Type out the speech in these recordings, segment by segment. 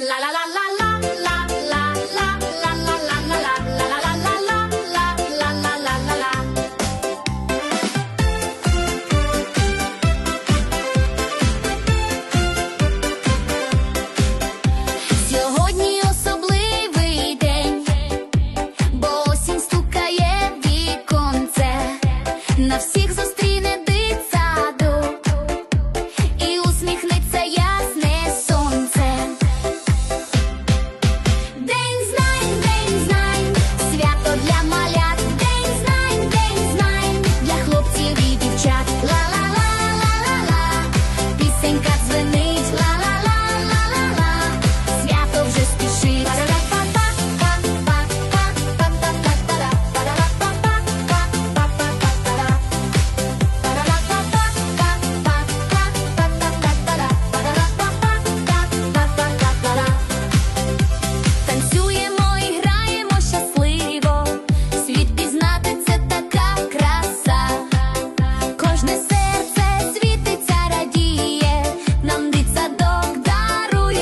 La la la la la.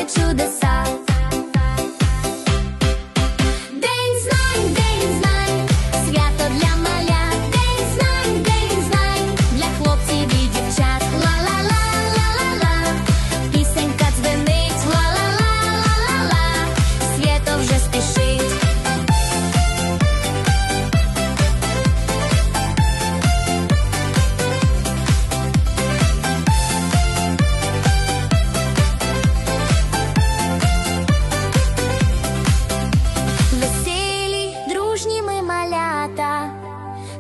to the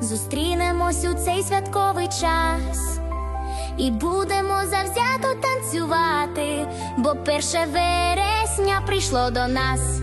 зустрінемось у цей святковий час і будемо завзято танцювати, бо перше вересня прийшло до нас.